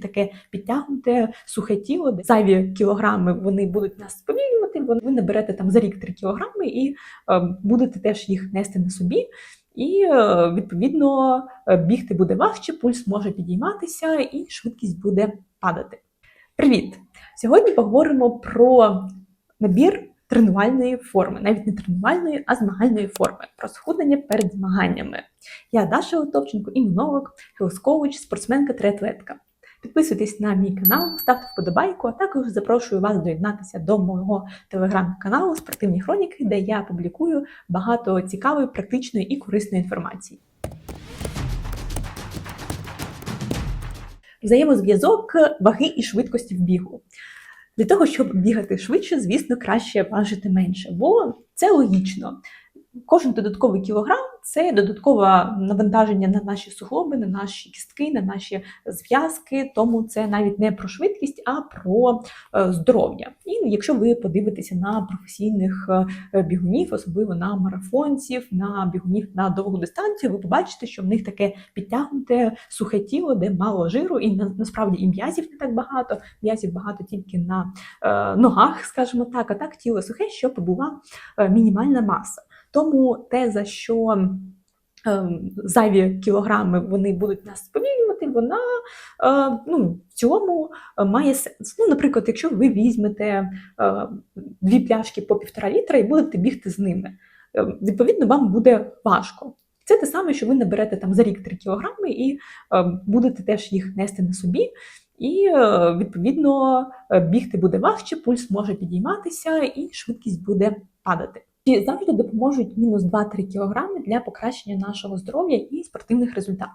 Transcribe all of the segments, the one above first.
таке підтягнуте сухе тіло, зайві кілограми вони будуть нас сповільнювати. Ви наберете там за рік 3 кілограми і е, будете теж їх нести на собі. І е, відповідно е, бігти буде важче, пульс може підійматися, і швидкість буде падати. Привіт! Сьогодні поговоримо про набір тренувальної форми, навіть не тренувальної, а змагальної форми, про схуднення перед змаганнями. Я Даша Отовченко, імунолог, хелс-коуч, спортсменка триатлетка. Підписуйтесь на мій канал, ставте вподобайку, а також запрошую вас доєднатися до мого телеграм-каналу Спортивні хроніки, де я публікую багато цікавої, практичної і корисної інформації. Взаємозв'язок ваги і швидкості в бігу. Для того, щоб бігати швидше, звісно, краще важити менше, бо це логічно. Кожен додатковий кілограм це додаткове навантаження на наші суглоби, на наші кістки, на наші зв'язки. Тому це навіть не про швидкість, а про е, здоров'я. І якщо ви подивитеся на професійних е, бігунів, особливо на марафонців, на бігунів на довгу дистанцію, ви побачите, що в них таке підтягнуте сухе тіло, де мало жиру, і насправді і м'язів не так багато. М'язів багато тільки на е, ногах, скажімо так, а так тіло сухе, щоб була мінімальна маса. Тому те, за що е, зайві кілограми вони будуть нас сповільнювати, вона е, ну, в цілому має сенс. Ну, Наприклад, якщо ви візьмете е, дві пляшки по півтора літра і будете бігти з ними, е, відповідно, вам буде важко. Це те саме, що ви наберете там за рік 3 кілограми і е, будете теж їх нести на собі. І, е, відповідно, е, бігти буде важче, пульс може підійматися, і швидкість буде падати. Чи завжди допоможуть мінус 2-3 кг для покращення нашого здоров'я і спортивних результатів.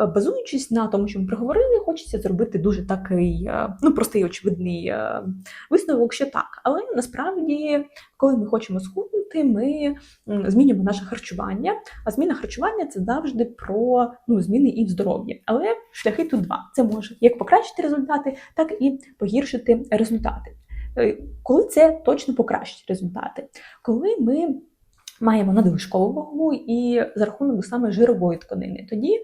Е, базуючись на тому, що ми проговорили, хочеться зробити дуже такий е, ну, простий очевидний е, висновок, що так. Але насправді, коли ми хочемо схуднути, ми змінюємо наше харчування. А зміна харчування це завжди про ну, зміни і в здоров'ї. Але шляхи тут два: це може як покращити результати, так і погіршити результати. Е, коли це точно покращить результати, коли ми маємо надлишкову вагу і за рахунок саме жирової тканини, тоді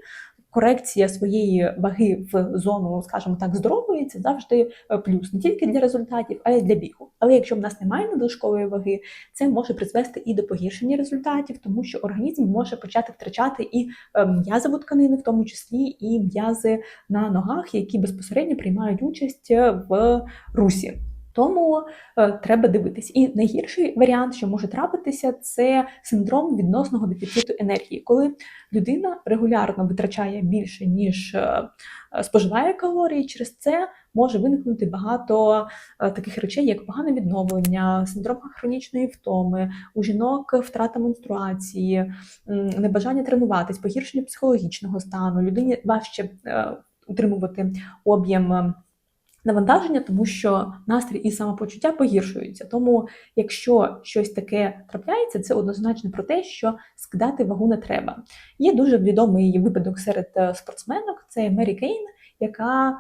корекція своєї ваги в зону, скажімо так, здорової це завжди е, плюс не тільки для результатів, а й для бігу. Але якщо в нас немає надлишкової ваги, це може призвести і до погіршення результатів, тому що організм може почати втрачати і е, м'язову тканину, в тому числі і м'язи на ногах, які безпосередньо приймають участь в русі. Тому е, треба дивитись. І найгірший варіант, що може трапитися, це синдром відносного дефіциту енергії, коли людина регулярно витрачає більше, ніж е, споживає калорії. Через це може виникнути багато е, таких речей, як погане відновлення, синдром хронічної втоми, у жінок втрата менструації, небажання тренуватись, погіршення психологічного стану, людині важче е, утримувати об'єм. Навантаження, тому що настрій і самопочуття погіршуються. Тому, якщо щось таке трапляється, це однозначно про те, що скидати вагу не треба. Є дуже відомий випадок серед е, спортсменок, це Мері Кейн, яка е,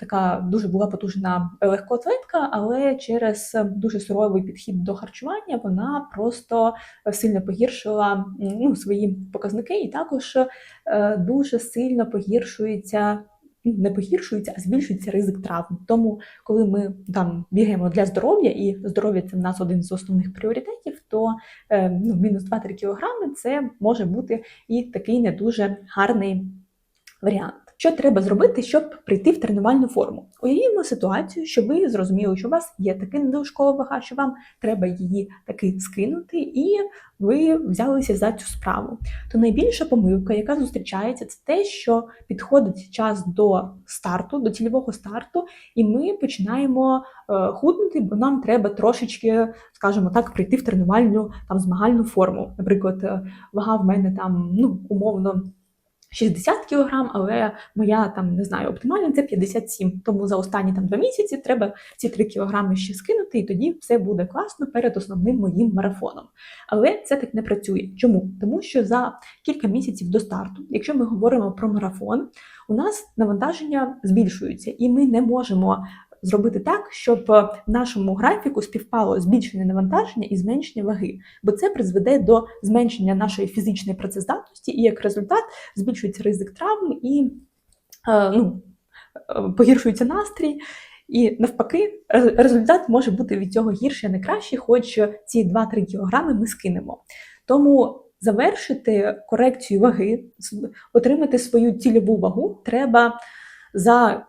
Така дуже була потужна легкоатлетка, але через дуже суровий підхід до харчування вона просто сильно погіршила ну, свої показники, і також е, дуже сильно погіршується не погіршується, а збільшується ризик травм. Тому, коли ми там бігаємо для здоров'я, і здоров'я це в нас один з основних пріоритетів, то е, ну, мінус 2-3 кілограми це може бути і такий не дуже гарний варіант. Що треба зробити, щоб прийти в тренувальну форму? Уявімо ситуацію, що ви зрозуміли, що у вас є така недолужкова вага, що вам треба її таки скинути, і ви взялися за цю справу. То найбільша помилка, яка зустрічається, це те, що підходить час до старту, до цільового старту, і ми починаємо е, худнути, бо нам треба трошечки, скажімо так, прийти в тренувальну там змагальну форму. Наприклад, е, вага в мене там ну умовно. 60 кг, але моя там не знаю, оптимальна це 57 Тому за останні там два місяці треба ці 3 кг ще скинути, і тоді все буде класно перед основним моїм марафоном. Але це так не працює. Чому? Тому що за кілька місяців до старту, якщо ми говоримо про марафон, у нас навантаження збільшується, і ми не можемо зробити так, щоб в нашому графіку співпало збільшення навантаження і зменшення ваги, бо це призведе до зменшення нашої фізичної працездатності, і як результат збільшується ризик травм і е, ну, е, погіршується настрій. І навпаки, результат може бути від цього гірше, не краще, хоч ці 2-3 кілограми ми скинемо. Тому завершити корекцію ваги, отримати свою цільову вагу треба за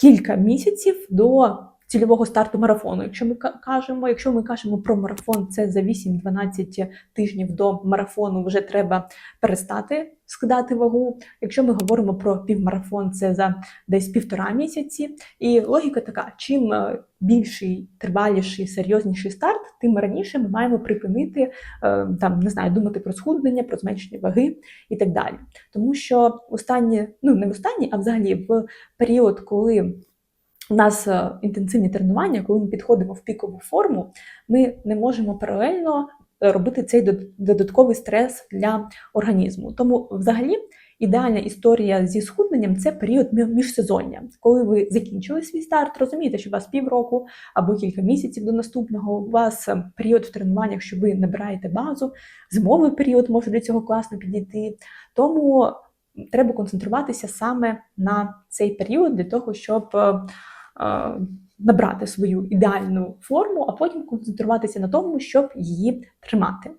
кілька місяців до цільового старту марафону. Якщо ми кажемо, якщо ми кажемо про марафон, це за 8-12 тижнів до марафону вже треба перестати скидати вагу. Якщо ми говоримо про півмарафон, це за десь півтора місяці. І логіка така: чим е, більший, триваліший, серйозніший старт, тим раніше ми маємо припинити е, там, не знаю, думати про схуднення, про зменшення ваги і так далі. Тому що останні, ну не в останні, а взагалі в період, коли у нас е, інтенсивні тренування, коли ми підходимо в пікову форму, ми не можемо паралельно робити цей додатковий стрес для організму. Тому, взагалі, ідеальна історія зі схудненням це період мі- міжсезоння, коли ви закінчили свій старт, розумієте, що у вас півроку або кілька місяців до наступного. У вас е, період в тренуваннях, що ви набираєте базу, зимовий період може для цього класно підійти. Тому треба концентруватися саме на цей період для того, щоб е, е, набрати свою ідеальну форму, а потім концентруватися на тому, щоб її тримати.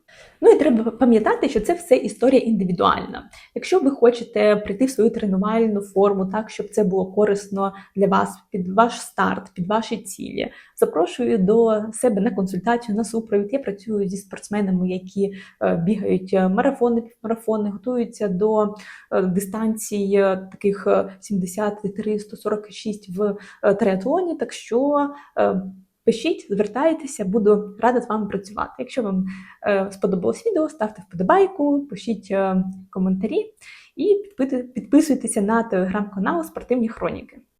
Ну і треба пам'ятати, що це все історія індивідуальна. Якщо ви хочете прийти в свою тренувальну форму так, щоб це було корисно для вас під ваш старт, під ваші цілі, запрошую до себе на консультацію, на супровід. Я працюю зі спортсменами, які е, бігають е, марафони, півмарафони, готуються до е, дистанцій е, таких е, 73, 146 в триатлоні. Так що е, пишіть, звертайтеся, буду рада з вами працювати. Якщо вам е, сподобалось відео, ставте вподобайку, пишіть е, коментарі і підписуйтеся на телеграм-канал Спортивні Хроніки.